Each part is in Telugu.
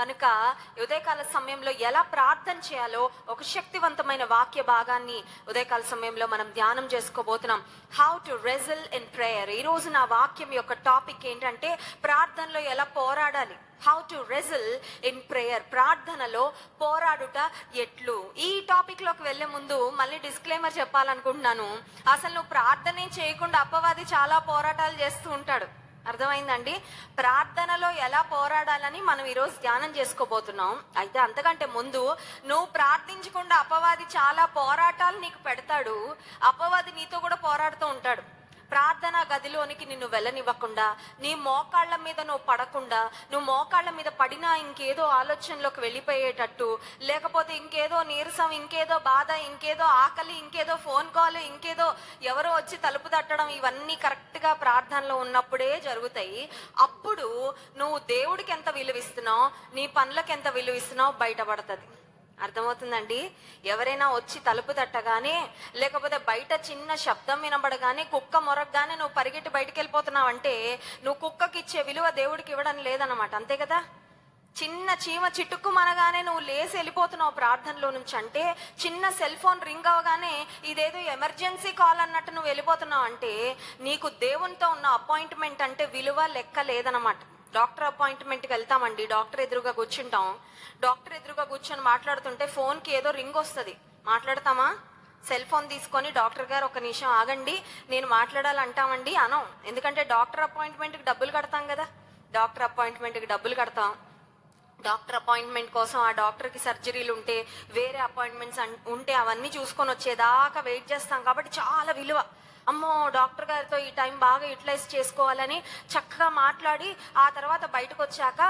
కనుక ఉదయకాల సమయంలో ఎలా ప్రార్థన చేయాలో ఒక శక్తివంతమైన వాక్య భాగాన్ని ఉదయకాల సమయంలో మనం ధ్యానం చేసుకోబోతున్నాం. How to wrestle in prayer ఈరోజు నా వాక్యం యొక్క టాపిక్ ఏంటంటే ప్రార్థనలో ఎలా పోరాడాలి? How to wrestle in prayer ప్రార్థనలో పోరాడుట ఎట్లు? ఈ టాపిక్లోకి వెళ్ళే ముందు మళ్ళీ డిస్క్లైమర్ చెప్పాలనుకుంటున్నాను. అసలు నువ్వు ప్రార్థనే చేయకుండా అప్పవాది చాలా పోరాటాలు చేస్తూ ఉంటాడు. అర్థమైందండి? ప్రార్థనలో ఎలా పోరాడాలని మనం ఈరోజు ధ్యానం చేసుకోబోతున్నాం. అయితే అంతకంటే ముందు నువ్వు ప్రార్థించకుండా అపవాది చాలా పోరాటాలు నీకు పెడతాడు. అపవాది నీతో కూడా పోరాడుతూ ఉంటాడు. ప్రార్థన గదిలోనికి నిన్ను వెళ్ళనివ్వకుండా నీ మోకాళ్ళ మీద నువ్వు పడకుండా నువ్వు మోకాళ్ళ మీద పడినా ఇంకేదో ఆలోచనలోకి వెళ్ళిపోయేటట్టు లేకపోతే ఇంకేదో నీరసం ఇంకేదో బాధ ఇంకేదో ఆకలి ఇంకేదో ఫోన్ కాల్ ఇంకేదో ఎవరో వచ్చి తలుపు తట్టడం ఇవన్నీ కరెక్ట్గా ప్రార్థనలో ఉన్నప్పుడే జరుగుతాయి. అప్పుడు నువ్వు దేవుడికి ఎంత విలువిస్తున్నావు నీ పనులకు ఎంత విలువిస్తున్నావు బయటపడుతుంది. అర్థమవుతుందండి? ఎవరైనా వచ్చి తలుపు తట్టగానే లేకపోతే బయట చిన్న శబ్దం వినబడగానే కుక్క మొరగగానే నువ్వు పరిగెట్టి బయటికి వెళ్ళిపోతున్నావు అంటే నువ్వు కుక్కకి ఇచ్చే విలువ దేవుడికి ఇవ్వడం లేదనమాట అంతే కదా? చిన్న చీమ చిటుక్కు మనగానే నువ్వు లేసి వెళ్ళిపోతున్నావు ప్రార్థనలో నుంచి అంటే చిన్న సెల్ ఫోన్ రింగ్ అవగానే ఇదేదో ఎమర్జెన్సీ కాల్ అన్నట్టు నువ్వు వెళ్ళిపోతున్నావు అంటే నీకు దేవునితో ఉన్న అపాయింట్మెంట్ అంటే విలువ లెక్క లేదనమాట డాక్టర్ అపాయింట్మెంట్కి వెళ్తామండి. డాక్టర్ ఎదురుగా కూర్చుంటాం. డాక్టర్ ఎదురుగా కూర్చొని మాట్లాడుతుంటే ఫోన్కి ఏదో రింగ్ వస్తుంది. మాట్లాడతామా? సెల్ ఫోన్ తీసుకొని డాక్టర్ గారు ఒక నిమిషం ఆగండి. నేను మాట్లాడాలంటామండి అనం. ఎందుకంటే డాక్టర్ అపాయింట్మెంట్కి డబ్బులు కడతాం కదా. డాక్టర్ అపాయింట్మెంట్కి డబ్బులు కడతాం. డాక్టర్ అపాయింట్మెంట్ కోసం ఆ డాక్టర్కి సర్జరీలు ఉంటే వేరే అపాయింట్మెంట్స్ అన్- ఉంటే అవన్నీ చూసుకొని వచ్చేదాకా వెయిట్ చేస్తాం. కాబట్టి చాలా విలువ. అమ్మో డాక్టర్ గారితో ఈ టైం బాగా యూటిలైజ్ చేసుకోవాలని చక్కగా మాట్లాడి ఆ తర్వాత బయటకు వచ్చాక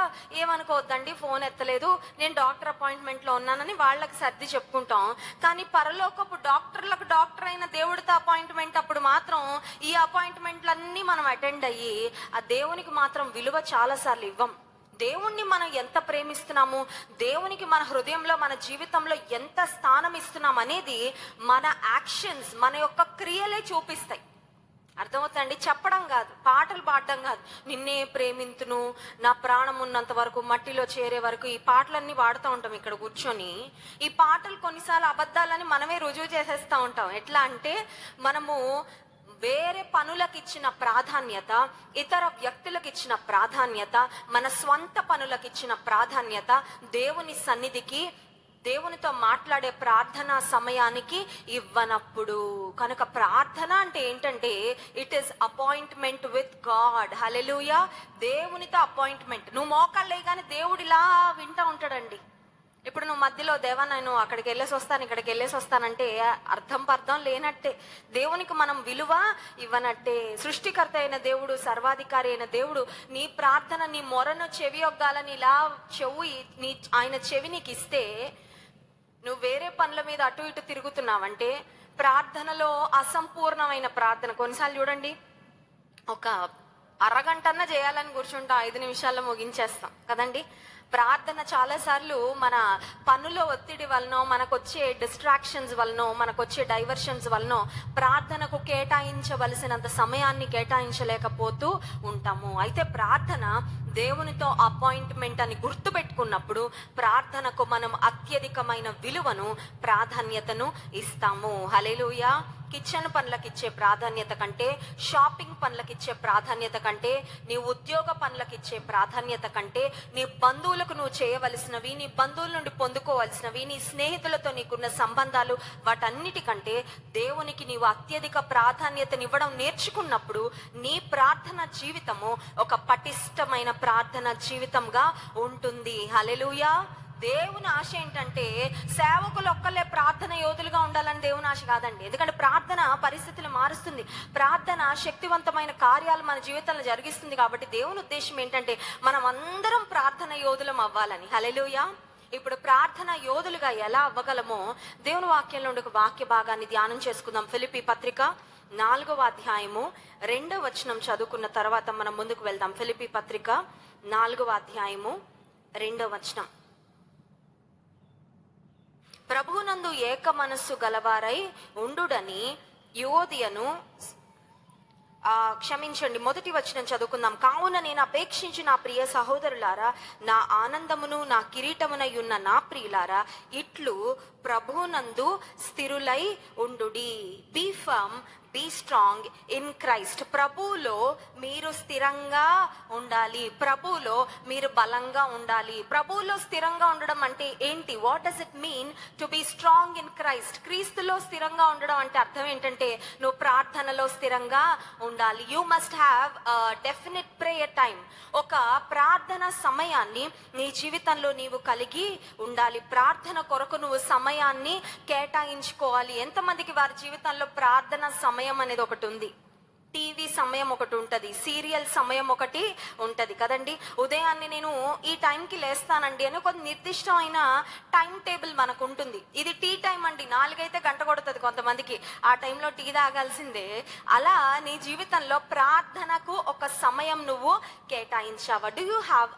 ఏమనుకోవద్దండి ఫోన్ ఎత్తలేదు నేను డాక్టర్ అపాయింట్మెంట్లో ఉన్నానని వాళ్ళకి సర్ది చెప్పుకుంటాం. కానీ పరలోకపు డాక్టర్లకు డాక్టర్ అయిన దేవుడితో అపాయింట్మెంట్ అప్పుడు మాత్రం ఈ అపాయింట్మెంట్లన్నీ మనం అటెండ్ అయ్యి ఆ దేవునికి మాత్రం విలువ చాలాసార్లు ఇవ్వం. దేవుణ్ణి మనం ఎంత ప్రేమిస్తున్నాము? దేవునికి మన హృదయంలో మన జీవితంలో ఎంత స్థానం ఇస్తున్నాం అనేది మన యాక్షన్స్ మన యొక్క క్రియలే చూపిస్తాయి. అర్థమవుతుందండి? చెప్పడం కాదు పాటలు పాడడం కాదు. నిన్నే ప్రేమింతును నా ప్రాణం ఉన్నంత వరకు మట్టిలో చేరే వరకు ఈ పాటలన్నీ పాడుతూ ఉంటాం ఇక్కడ కూర్చొని. ఈ పాటలు కొన్నిసార్లు అబద్ధాలని మనమే రుజువు చేసేస్తూ ఉంటాం. ఎట్లా అంటే మనము వేరే పనులకు ఇచ్చిన ప్రాధాన్యత ఇతర వ్యక్తులకు ఇచ్చిన ప్రాధాన్యత మన స్వంత పనులకు ఇచ్చిన ప్రాధాన్యత దేవుని సన్నిధికి దేవునితో మాట్లాడే ప్రార్థన సమయానికి ఇవ్వనప్పుడు. కనుక ప్రార్థన అంటే ఏంటంటే it is appointment with God hallelujah దేవునితో అపాయింట్మెంట్ నువ్వు మోకాళ్ళే కానీ దేవుడు ఇలా వింటా ఉంటాడండి. ఇప్పుడు నువ్వు మధ్యలో దేవా నేను అక్కడికి వెళ్ళేసి వస్తాను ఇక్కడికి వెళ్ళేసి వస్తానంటే అర్థం పర్థం లేనట్టే. దేవునికి మనం విలువ ఇవ్వనట్టే. సృష్టికర్త అయిన దేవుడు సర్వాధికారి అయిన దేవుడు నీ ప్రార్థన నీ మొరను చెవి ఒగ్గాలని ఇలా చెవు నీ ఆయన చెవి నీకు ఇస్తే నువ్వు వేరే పనుల మీద అటు ఇటు తిరుగుతున్నావంటే ప్రార్థనలో అసంపూర్ణమైన ప్రార్థన. కొన్నిసార్లు చూడండి ఒక అరగంటన్నా చేయాలని కూర్చుంటా ఐదు నిమిషాల్లో ముగించేస్తాం. కదండి? ప్రార్థన చాలాసార్లు మన పనుల ఒత్తిడి వలనో మనకు వచ్చే డిస్ట్రాక్షన్స్ వలనో మనకు వచ్చే డైవర్షన్స్ వలనో ప్రార్థనకు కేటాయించవలసినంత సమయాన్ని కేటాయించలేకపోతూ ఉంటాము. అయితే ప్రార్థన దేవునితో అపాయింట్మెంట్ అని గుర్తుపెట్టుకున్నప్పుడు ప్రార్థనకు మనం అత్యధికమైన విలువను ప్రాధాన్యతను ఇస్తాము. హలేలుయా కిచెన్ పనులకిచ్చే ప్రాధాన్యత కంటే షాపింగ్ పనులకిచ్చే ప్రాధాన్యత కంటే నీ ఉద్యోగ పనులకిచ్చే ప్రాధాన్యత కంటే నీ బంధువులకు నువ్వు చేయవలసినవి నీ బంధువుల నుండి పొందుకోవలసినవి నీ స్నేహితులతో నీకున్న సంబంధాలు వాటన్నిటికంటే దేవునికి నీవు అత్యధిక ప్రాధాన్యతనివ్వడం నేర్చుకున్నప్పుడు నీ ప్రార్థన జీవితము ఒక పటిష్టమైన ప్రార్థన జీవితంగా ఉంటుంది. హలెలుయా దేవుని ఆశ ఏంటంటే సేవకులు ఒక్కలే ప్రార్థన యోధులుగా ఉండాలని దేవుని ఆశ కాదండి. ఎందుకంటే ప్రార్థన పరిస్థితులు మారుస్తుంది. ప్రార్థన శక్తివంతమైన కార్యాలు మన జీవితంలో జరిగిస్తుంది కాబట్టి దేవుని ఉద్దేశం ఏంటంటే మనం అందరం ప్రార్థన యోధులం అవ్వాలని. హలెలుయా ఇప్పుడు ప్రార్థన యోధులుగా ఎలా అవ్వగలమో దేవుని వాక్యంలో ఉండే ఒక వాక్య భాగాన్ని ధ్యానం చేసుకుందాం. ఫిలిపి పత్రిక నాలుగవ అధ్యాయము రెండవ వచనం చదువుకున్న తర్వాత మనం ముందుకు వెళ్దాం. ఫిలిపి పత్రిక నాలుగవ అధ్యాయము రెండవ వచనం. ప్రభువునందు ఏక మనస్సు గలవారై ఉండుడని యువోదియను ఆ, క్షమించండి. మొదటి వచనం చదువుకుందాం. కావున నేను అపేక్షించి నా ప్రియ సహోదరులారా నా ఆనందమును నా కిరీటమునై ఉన్న నా ప్రియులారా ఇట్లు ప్రభునందు స్థిరులై ఉండుడి. Be be strong in Christ ప్రభువులో మీరు స్థిరంగా ఉండాలి. ప్రభువులో మీరు బలంగా ఉండాలి. ప్రభువులో స్థిరంగా ఉండడం అంటే ఏంటి? What does it mean to be strong in Christ క్రీస్తులో స్థిరంగా ఉండడం అంటే అర్థం ఏంటంటే నువ్వు ప్రార్థనలో స్థిరంగా ఉండాలి. You must have definite prayer time ఒక ప్రార్థన సమయాన్ని నీ జీవితంలో నీవు కలిగి ఉండాలి. ప్రార్థన కొరకు నువ్వు సమయాన్ని కేటాయించుకోవాలి. ఎంతమందికి వారి జీవితంలో ప్రార్థన సమయం అనేది ఒకటి ఉంది. టీవీ సమయం ఒకటి ఉంటుంది. సీరియల్ సమయం ఒకటి ఉంటుంది. కదండి? ఉదయాన్నే నేను ఈ టైంకి లేస్తానండి అని ఒక నిర్దిష్టమైన టైం టేబుల్ మనకు ఉంటుంది ఇది టీ టైం అండి. నాలుగైతే గంట కొడుతుంది కొంతమందికి. ఆ టైంలో టీ తాగాల్సిందే. అలా నీ జీవితంలో ప్రార్థనకు ఒక సమయం నువ్వు కేటాయించావా? Do you have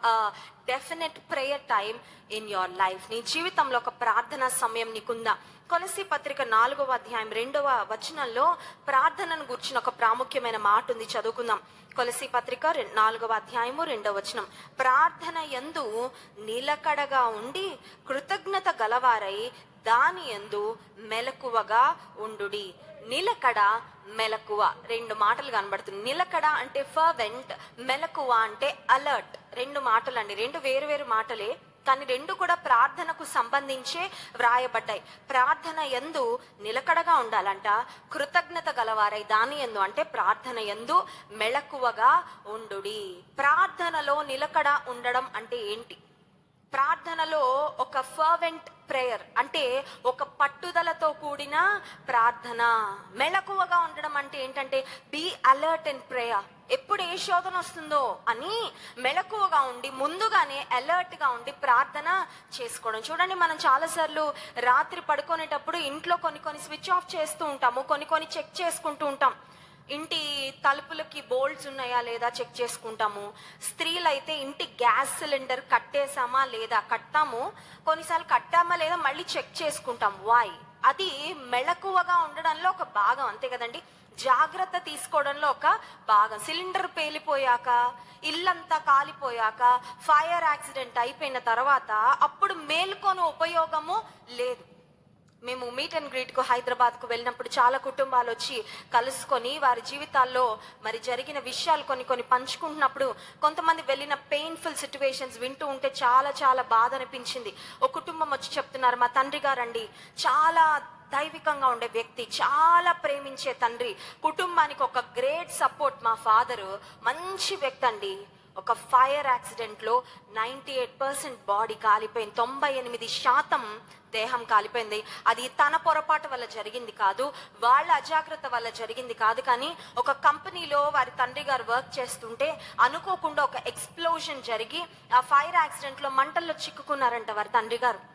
definite prayer time in your life నీ జీవితంలో ఒక ప్రార్థన సమయం నీకుందా? కొలసి పత్రిక నాలుగవ అధ్యాయం రెండవ వచనంలో ప్రార్థనను గుర్చిన ఒక ప్రాముఖ్యమైన మాట ఉంది. చదువుకుందాం. కొలసి పత్రిక నాలుగవ అధ్యాయము రెండవ వచనం. ప్రార్థన యందు నిలకడగా ఉండి కృతజ్ఞత గలవారై దాని యందు మెలకువగా ఉండుడి. నిలకడ మెలకువ. రెండు మాటలు కనబడుతుంది నిలకడ అంటే ఫర్వెంట్ మెలకువ అంటే అలర్ట్ రెండు మాటలండి. రెండు వేరు వేరు మాటలే కానీ రెండు కూడా ప్రార్థనకు సంబంధించే వ్రాయబడ్డాయి. ప్రార్థన ఎందు నిలకడగా ఉండాలంట. కృతజ్ఞత గలవారై దాని ఎందు అంటే ప్రార్థన ఎందు మెళకువగా ఉండుడి. ప్రార్థనలో నిలకడ ఉండడం అంటే ఏంటి? ప్రార్థనలో ఒక ఫర్వెంట్ ప్రేయర్ అంటే ఒక పట్టుదలతో కూడిన ప్రార్థన. మెలకువగా ఉండడం అంటే ఏంటంటే బీ అలర్ట్ అండ్ ప్రేయర్ ఎప్పుడు ఏ శోధన వస్తుందో అని మెలకువగా ఉండి ముందుగానే అలర్ట్గా ఉండి ప్రార్థన చేసుకోవడం. చూడండి మనం చాలాసార్లు రాత్రి పడుకునేటప్పుడు ఇంట్లో కొన్ని కొన్ని స్విచ్ ఆఫ్ చేస్తూ ఉంటాము కొన్ని కొన్ని చెక్ చేసుకుంటూ ఉంటాం. ఇంటి తలుపులకి బోల్డ్స్ ఉన్నాయా లేదా చెక్ చేసుకుంటాము. స్త్రీలైతే ఇంటి గ్యాస్ సిలిండర్ కట్టేసామా లేదా కట్టాము. కొన్నిసార్లు కట్టామా లేదా మళ్ళీ చెక్ చేసుకుంటాం. వాయ్ అది మెళకువగా ఉండడంలో ఒక భాగం. అంతే కదండి? జాగ్రత్త తీసుకోవడంలో ఒక భాగం. సిలిండర్ పేలిపోయాక ఇల్లంతా కాలిపోయాక ఫైర్ యాక్సిడెంట్ అయిపోయిన తర్వాత అప్పుడు మేల్కొని ఉపయోగము లేదు. మేము మీట్ అండ్ గ్రీట్కు హైదరాబాద్కు వెళ్ళినప్పుడు చాలా కుటుంబాలు వచ్చి కలుసుకొని వారి జీవితాల్లో మరి జరిగిన విషయాలు కొన్ని కొన్ని పంచుకుంటున్నప్పుడు కొంతమంది వెళ్ళిన పెయిన్ఫుల్ సిచ్యువేషన్స్ వింటూ ఉంటే చాలా చాలా బాధ అనిపించింది. ఒక కుటుంబం వచ్చి చెప్తున్నారు మా తండ్రి గారండి చాలా దైవికంగా ఉండే వ్యక్తి చాలా ప్రేమించే తండ్రి కుటుంబానికి ఒక గ్రేట్ సపోర్ట్ మా ఫాదరు మంచి వ్యక్తి అండి ఒక ఫైర్ యాక్సిడెంట్లో నైంటీ ఎయిట్ పర్సెంట్ బాడీ కాలిపోయింది. తొంభై ఎనిమిది శాతం దేహం కాలిపోయింది. అది తన పొరపాటు వల్ల జరిగింది కాదు వాళ్ళ అజాగ్రత్త వల్ల జరిగింది కాదు. కానీ ఒక కంపెనీలో వారి తండ్రి గారు వర్క్ చేస్తుంటే అనుకోకుండా ఒక ఎక్స్ప్లోజన్ జరిగి ఆ ఫైర్ యాక్సిడెంట్లో మంటల్లో చిక్కుకున్నారంట వారి తండ్రి గారు.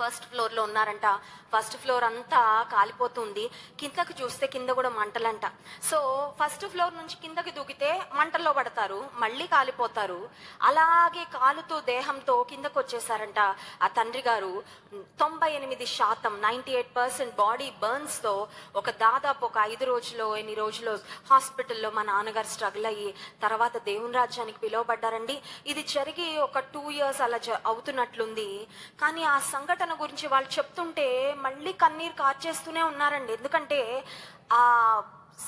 ఫస్ట్ ఫ్లోర్లో ఉన్నారంట. ఫస్ట్ ఫ్లోర్ అంతా కాలిపోతుంది. కిందకి చూస్తే కింద కూడా మంటలంట. సో ఫస్ట్ ఫ్లోర్ నుంచి కిందకి దూకితే మంటల్లో పడతారు. మళ్ళీ కాలిపోతారు. అలాగే కాలుతూ దేహంతో కిందకు వచ్చేసారంట ఆ తండ్రి గారు. తొంభై ఎనిమిది శాతం నైన్టీ ఎయిట్ పర్సెంట్ బాడీ బర్న్స్తో ఒక దాదాపు ఒక ఐదు రోజులు ఎన్ని రోజులు హాస్పిటల్లో మా నాన్నగారు స్ట్రగుల్ అయ్యి తర్వాత దేవుని రాజ్యానికి పిలువబడ్డారండి. ఇది జరిగి ఒక టూ ఇయర్స్ అలా అవుతున్నట్లుంది. కానీ ఆ సంఘటన తన గురించి వాళ్ళు చెప్తుంటే మళ్ళీ కన్నీరు కార్చేస్తూనే ఉన్నారండి. ఎందుకంటే ఆ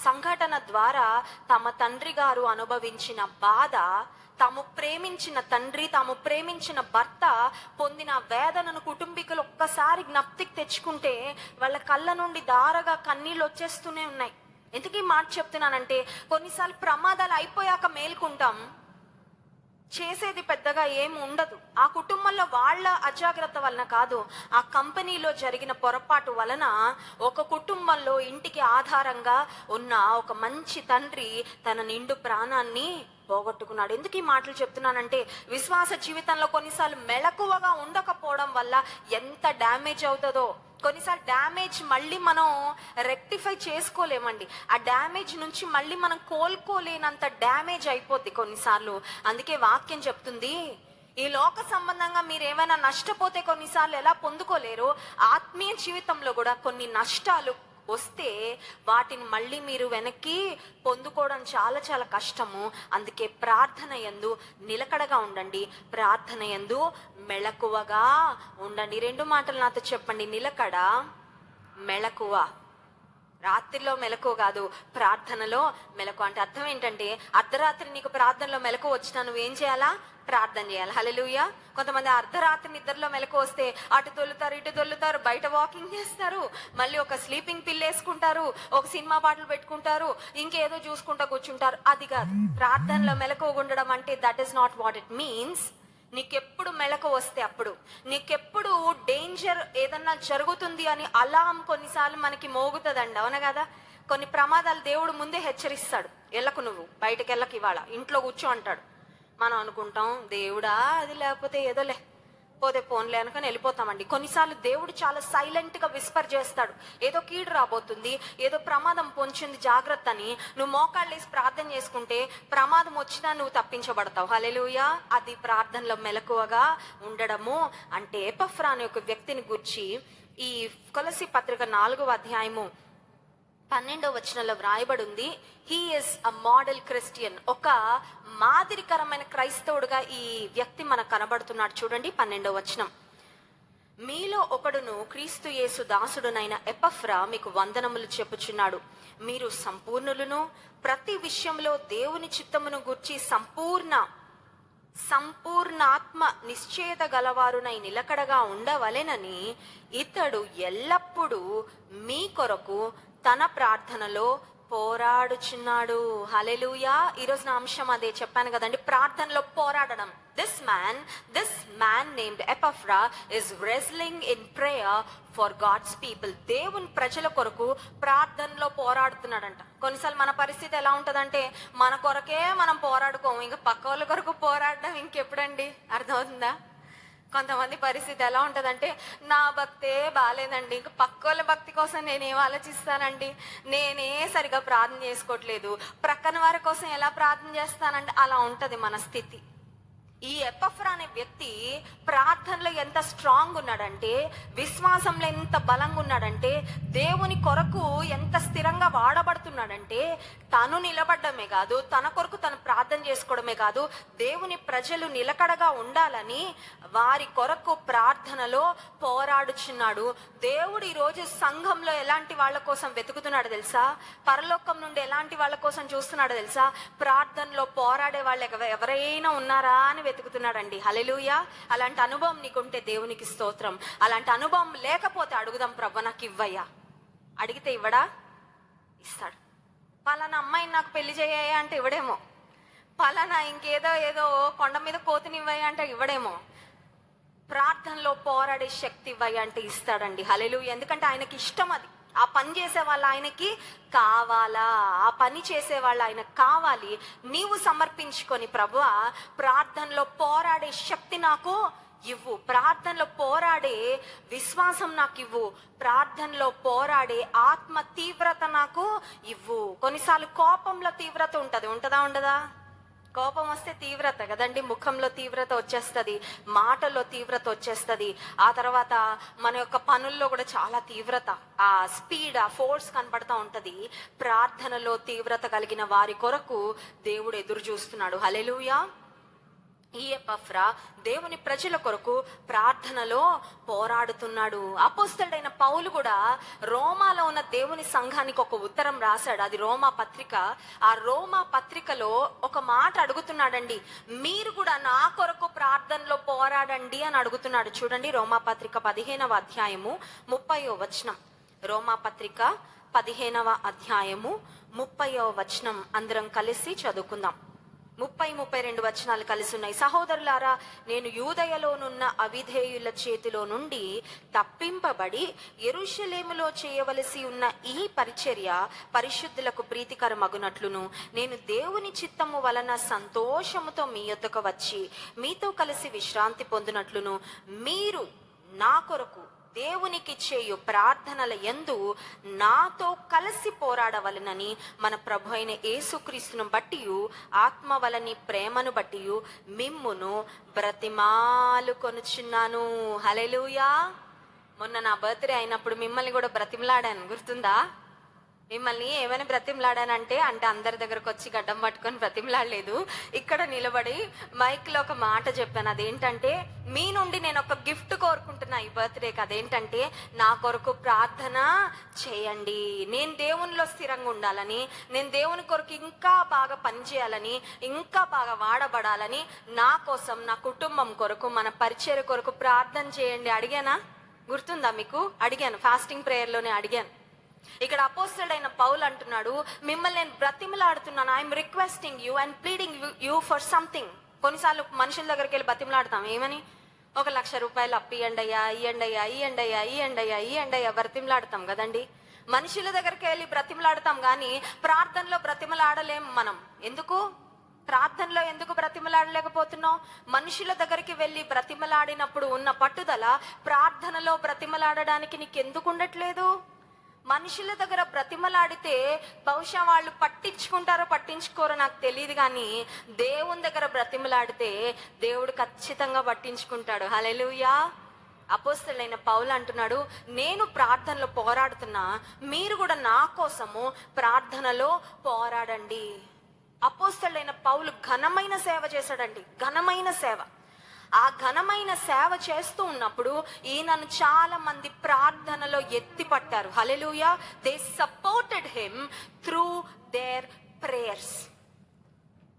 సంఘటన ద్వారా తమ తండ్రి గారు అనుభవించిన బాధ తాము ప్రేమించిన తండ్రి తాము ప్రేమించిన భర్త పొందిన వేదనను కుటుంబీకులు ఒక్కసారి జ్ఞప్తికి తెచ్చుకుంటే వాళ్ళ కళ్ళ నుండి దారగా కన్నీళ్ళు వచ్చేస్తూనే ఉన్నాయి. ఎందుకు ఈ మాట చెప్తున్నానంటే కొన్నిసార్లు ప్రమాదాలు అయిపోయాక మేల్కుంటాం. చేసేది పెద్దగా ఏమి ఉండదు. ఆ కుటుంబంలో వాళ్ళ అజాగ్రత్త వలన కాదు ఆ కంపెనీలో జరిగిన పొరపాటు వలన ఒక కుటుంబంలో ఇంటికి ఆధారంగా ఉన్న ఒక మంచి తండ్రి తన నిండు ప్రాణాన్ని పోగొట్టుకున్నాడు. ఎందుకు ఈ మాటలు చెప్తున్నానంటే విశ్వాస జీవితంలో కొన్నిసార్లు మెలకువగా ఉండకపోవడం వల్ల ఎంత డ్యామేజ్ అవుతుందో కొన్నిసార్లు డ్యామేజ్ మళ్ళీ మనం రెక్టిఫై చేసుకోలేమండి. ఆ డ్యామేజ్ నుంచి మళ్ళీ మనం కోలుకోలేనంత డ్యామేజ్ అయిపోద్ది కొన్నిసార్లు. అందుకే వాక్యం చెప్తుంది ఈ లోక సంబంధంగా మీరు ఏమైనా నష్టపోతే కొన్నిసార్లు ఎలా పొందుకోలేరు? ఆత్మీయ జీవితంలో కూడా కొన్ని నష్టాలు వస్తే వాటిని మళ్ళీ మీరు వెనక్కి పొందుకోవడం చాలా చాలా కష్టము. అందుకే ప్రార్థన ఎందు నిలకడగా ఉండండి. ప్రార్థన ఎందు మెళకువగా ఉండండి. రెండు మాటలు నాతో చెప్పండి. నిలకడ మెళకువ. రాత్రిలో మెలకు కాదు ప్రార్థనలో మెలకు. అంటే అర్థం ఏంటంటే అర్ధరాత్రి నీకు ప్రార్థనలో మెలకు వచ్చినా నువ్వేం చేయాలా? ప్రార్థన చేయాలి. హలలుయ కొంతమంది అర్ధరాత్రి నిద్రలో మెలకు వస్తే అటు తొల్లుతారు ఇటు దొల్లుతారు బయట వాకింగ్ చేస్తారు. మళ్ళీ ఒక స్లీపింగ్ పిల్ వేసుకుంటారు ఒక సినిమా పాటలు పెట్టుకుంటారు ఇంకేదో చూసుకుంటా కూర్చుంటారు. అది కాదు. ప్రార్థనలో మెలకు ఉండడం అంటే that is not what it means నీకెప్పుడు మెలకు వస్తే అప్పుడు. నీకెప్పుడు డేంజర్ ఏదన్నా జరుగుతుంది అని అలాం కొన్నిసార్లు మనకి మోగుతుందండి. అవునా కదా? కొన్ని ప్రమాదాలు దేవుడు ముందే హెచ్చరిస్తాడు. ఎళ్ళకు నువ్వు. బయటకు వెళ్ళకు ఇవాళ. ఇంట్లో కూర్చో అంటాడు. మనం అనుకుంటాం దేవుడా అది లేకపోతే ఏదోలే. పోతే ఫోన్లే అనుకుని వెళ్ళిపోతామండి. కొన్నిసార్లు దేవుడు చాలా సైలెంట్గా విస్పర్ చేస్తాడు. ఏదో కీడు రాబోతుంది ఏదో ప్రమాదం పొంచింది జాగ్రత్త అని. నువ్వు మోకాళ్ళేసి ప్రార్థన చేసుకుంటే ప్రమాదం వచ్చినా నువ్వు తప్పించబడతావు. హలెలుయా అది ప్రార్థనలో మెలకువగా ఉండడము అంటే ఎపఫ్రా అనే ఒక వ్యక్తిని గుర్చి ఈ కొలసి పత్రిక నాలుగవ అధ్యాయము పన్నెండవ వచనంలో వ్రాయబడి ఉంది హీ అ మోడల్ క్రిస్టియన్ ఒక మాదిరికరమైన క్రైస్తవుడుగా ఈ వ్యక్తి మనకు కనబడుతున్నాడు చూడండి పన్నెండవ వచనం. మీలో ఒకడును క్రీస్తు యేసు దాసుడునైన ఎపఫ్రా మీకు వందనములు చెప్పుచున్నాడు. మీరు సంపూర్ణులను ప్రతి విషయంలో దేవుని చిత్తమును గుర్చి సంపూర్ణ సంపూర్ణాత్మ నిశ్చయత గలవారునై నిలకడగా ఉండవలెనని ఇతడు ఎల్లప్పుడూ మీ కొరకు తన ప్రార్థనలో పోరాడుచున్నాడు. హలెలుయా ఈరోజు నా అంశం అదే చెప్పాను కదండి. ప్రార్థనలో పోరాడడం. This man this man named Epaphras is wrestling in prayer for God's people దేవుని ప్రజల కొరకు ప్రార్థనలో పోరాడుతున్నాడంట. కొన్నిసార్లు మన పరిస్థితి ఎలా ఉంటుందంటే మన కొరకే మనం పోరాడుకోము. ఇంకా పక్క వాళ్ళ కొరకు పోరాడడం ఇంకెప్పుడండి? అర్థమవుతుందా? కొంతమంది పరిస్థితి ఎలా ఉంటుందంటే నా భక్తే బాగాలేదండి ఇంక పక్కోళ్ళ భక్తి కోసం నేనేం ఆలోచిస్తానండి? నేనే సరిగా ప్రార్థన చేసుకోవట్లేదు. ప్రక్కన వారి కోసం ఎలా ప్రార్థన చేస్తానండి అలా ఉంటుంది మన స్థితి. ఈ ఎపఫ్రా అనే వ్యక్తి ప్రార్థనలో ఎంత స్ట్రాంగ్ ఉన్నాడంటే విశ్వాసంలో ఎంత బలంగా ఉన్నాడంటే దేవుని కొరకు ఎంత స్థిరంగా వాడబడుతున్నాడంటే తను నిలబడమే కాదు తన కొరకు తను ప్రార్థన చేసుకోవడమే కాదు దేవుని ప్రజలు నిలకడగా ఉండాలని వారి కొరకు ప్రార్థనలో పోరాడుచున్నాడు. దేవుడు ఈరోజు రోజు సంఘంలో ఎలాంటి వాళ్ళ కోసం వెతుకుతున్నాడు తెలుసా? పరలోకం నుండి ఎలాంటి వాళ్ళ కోసం చూస్తున్నాడు తెలుసా? ప్రార్థనలో పోరాడే వాళ్ళు ఎవరైనా ఉన్నారా అని వెతుకుతున్నాడండి. హలెలుయా అలాంటి అనుభవం నీకుంటే దేవునికి స్తోత్రం. అలాంటి అనుభవం లేకపోతే అడుగుదాం ప్రభు నాకు ఇవ్వయ్యా. అడిగితే ఇవ్వడా? ఇస్తాడు. పలానా అమ్మాయిని నాకు పెళ్ళి చేయ అంటే ఇవ్వడేమో. పలానా ఇంకేదో ఏదో కొండ మీద కోతినివ్వయ్య అంటే ఇవ్వడేమో. ప్రార్థనలో పోరాడే శక్తి ఇవ్వయ్య అంటే ఇస్తాడండి. హలెలు ఎందుకంటే ఆయనకి ఇష్టం అది. ఆ పని చేసే వాళ్ళు ఆయనకి కావాలా. ఆ పని చేసే వాళ్ళు ఆయన కావాలి. నీవు సమర్పించుకొని ప్రభువా ప్రార్థనలో పోరాడే శక్తి నాకు ఇవ్వు. ప్రార్థనలో పోరాడే విశ్వాసం నాకు ఇవ్వు. ప్రార్థనలో పోరాడే ఆత్మ తీవ్రత నాకు ఇవ్వు. కొన్నిసార్లు కోపంలో తీవ్రత ఉంటది. ఉంటదా ఉండదా? కోపం వస్తే తీవ్రత కదండి. ముఖంలో తీవ్రత వచ్చేస్తుంది మాటల్లో తీవ్రత వచ్చేస్తుంది. ఆ తర్వాత మన యొక్క పనుల్లో కూడా చాలా తీవ్రత ఆ స్పీడ్ ఆ ఫోర్స్ కనపడతా ఉంటుంది. ప్రార్థనలో తీవ్రత కలిగిన వారి కొరకు దేవుడు ఎదురు చూస్తున్నాడు. హలెలుయా ఈ ఎపఫ్రా దేవుని ప్రజల కొరకు ప్రార్థనలో పోరాడుతున్నాడు. అపోస్తలుడైన పౌలు కూడా రోమాలో ఉన్న దేవుని సంఘానికి ఒక ఉత్తరం రాశాడు. అది రోమా పత్రిక. ఆ రోమా పత్రికలో ఒక మాట అడుగుతున్నాడండి. మీరు కూడా నా కొరకు ప్రార్థనలో పోరాడండి అని అడుగుతున్నాడు. చూడండి రోమా పత్రిక పదిహేనవ అధ్యాయము ముప్పయో వచనం. రోమా పత్రిక పదిహేనవ అధ్యాయము ముప్పయో వచనం. అందరం కలిసి చదువుకుందాం. ముప్పై ముప్పై రెండు వచనాలు కలిసి ఉన్నాయి. సహోదరులారా నేను యూదయలోనున్న అవిధేయుల చేతిలో నుండి తప్పింపబడి ఎరుషలేములో చేయవలసి ఉన్న ఈ పరిచర్య పరిశుద్ధులకు ప్రీతికరమగునట్లును. నేను దేవుని చిత్తము వలన సంతోషముతో మీ యొద్దకు వచ్చి మీతో కలిసి విశ్రాంతి పొందినట్లును. మీరు నా కొరకు దేవునికి చేయు ప్రార్థనల ఎందు నాతో కలిసి పోరాడవలనని మన ప్రభు అయిన యేసుక్రీస్తును బట్టి ఆత్మ వలని ప్రేమను బట్టి మిమ్మును బ్రతిమాలు కొనుచున్నాను. హలెలుయా మొన్న నా బర్త్డే అయినప్పుడు మిమ్మల్ని కూడా బ్రతిమలాడాను. గుర్తుందా? మిమ్మల్ని ఏమైనా బ్రతిమలాడానంటే అంటే అందరి దగ్గరకు వచ్చి గడ్డం పట్టుకొని బ్రతిమలాడలేదు. ఇక్కడ నిలబడి మైక్లో ఒక మాట చెప్పాను. అదేంటంటే మీ నుండి నేను ఒక గిఫ్ట్ కోరుకుంటున్నా ఈ బర్త్డేకి అదేంటంటే నా కొరకు ప్రార్థన చేయండి. నేను దేవునిలో స్థిరంగా ఉండాలని నేను దేవుని కొరకు ఇంకా బాగా పనిచేయాలని ఇంకా బాగా వాడబడాలని నా కోసం నా కుటుంబం కొరకు మన పరిచయ కొరకు ప్రార్థన చేయండి. అడిగానా? గుర్తుందా మీకు? అడిగాను. ఫాస్టింగ్ ప్రేయర్లోనే అడిగాను. ఇక్కడ అపోస్టెడ్ పౌల్ అంటున్నాడు మిమ్మల్ని నేను బ్రతిమలాడుతున్నాను. I'm requesting you and pleading you for something కొన్నిసార్లు మనుషుల దగ్గరికి వెళ్ళి బతిమలాడతాం ఏమని? ఒక లక్ష రూపాయలు అప్పియండి అయ్యా ఇయ్యండి అయ్యా ఇయ్యండి అయ్యా ఇయ్యండి అయ్యా ఇయ్యండి అయ్యా బ్రతిమలాడతాం కదండి. మనుషుల దగ్గరికి వెళ్ళి బ్రతిమలాడతాం కానీ ప్రార్థనలో బ్రతిమలాడలేం మనం. ఎందుకు? ప్రార్థనలో ఎందుకు బ్రతిమలాడలేకపోతున్నావు మనుషుల దగ్గరికి వెళ్ళి బ్రతిమలాడినప్పుడు ఉన్న పట్టుదల ప్రార్థనలో బ్రతిమలాడడానికి నీకు ఎందుకు ఉండట్లేదు? మనుషుల దగ్గర బ్రతిమలాడితే బహుశా వాళ్ళు పట్టించుకుంటారో పట్టించుకోరో నాకు తెలియదు కానీ దేవుని దగ్గర బ్రతిమలాడితే దేవుడు ఖచ్చితంగా పట్టించుకుంటాడు. హలెలుయా అపోస్తలైన పౌలు అంటున్నాడు నేను ప్రార్థనలో పోరాడుతున్నా మీరు కూడా నా కోసము ప్రార్థనలో పోరాడండి. అపోస్తలైన పౌలు ఘనమైన సేవ చేశాడండి ఘనమైన సేవ. ఆ ఘనమైన సేవ చేస్తూ ఉన్నప్పుడు ఈయనను చాలా మంది ప్రార్థనలో ఎత్తిపట్టారు. Hallelujah they supported him through their prayers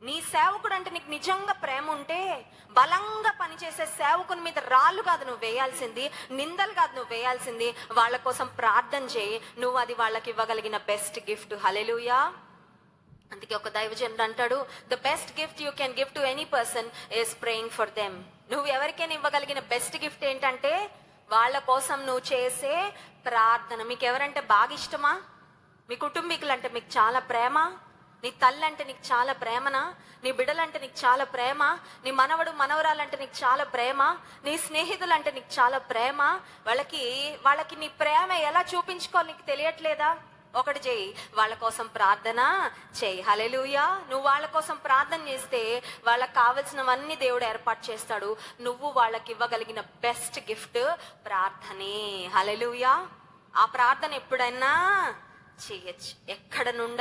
నీ సేవకుడు అంటే నీకు నిజంగా ప్రేమ ఉంటే బలంగా పనిచేసే సేవకుని మీద రాళ్ళు కాదు నువ్వు వేయాల్సింది నిందలు కాదు నువ్వు వేయాల్సింది. వాళ్ళ కోసం ప్రార్థన చేయి. నువ్వు అది వాళ్ళకి ఇవ్వగలిగిన బెస్ట్ గిఫ్ట్ హలెలుయా అందుకే ఒక దైవజనుడు అంటాడు the best gift you can gift to any person is praying for them నువ్వు ఎవరికైనా ఇవ్వగలిగిన బెస్ట్ గిఫ్ట్ ఏంటంటే వాళ్ళ కోసం నువ్వు చేసే ప్రార్థన. మీకు ఎవరంటే బాగా ఇష్టమా? మీ కుటుంబీకులు అంటే మీకు చాలా ప్రేమ? నీ తల్లి అంటే నీకు చాలా ప్రేమనా? నీ బిడ్డలంటే నీకు చాలా ప్రేమ? నీ మనవడు మనవరాలంటే నీకు చాలా ప్రేమ? నీ స్నేహితులు అంటే నీకు చాలా ప్రేమ? వాళ్ళకి వాళ్ళకి నీ ప్రేమ ఎలా చూపించుకోవాలి నీకు తెలియట్లేదా? ఒకటి చేయి. వాళ్ళ కోసం ప్రార్థన చేయి. హలెలుయా నువ్వు వాళ్ళ కోసం ప్రార్థన చేస్తే వాళ్ళకి కావలసినవన్నీ దేవుడు ఏర్పాటు చేస్తాడు. నువ్వు వాళ్ళకి ఇవ్వగలిగిన బెస్ట్ గిఫ్ట్ ప్రార్థనే. హలెలుయా ఆ ప్రార్థన ఎప్పుడైనా చేయొచ్చు. ఎక్కడ నుండి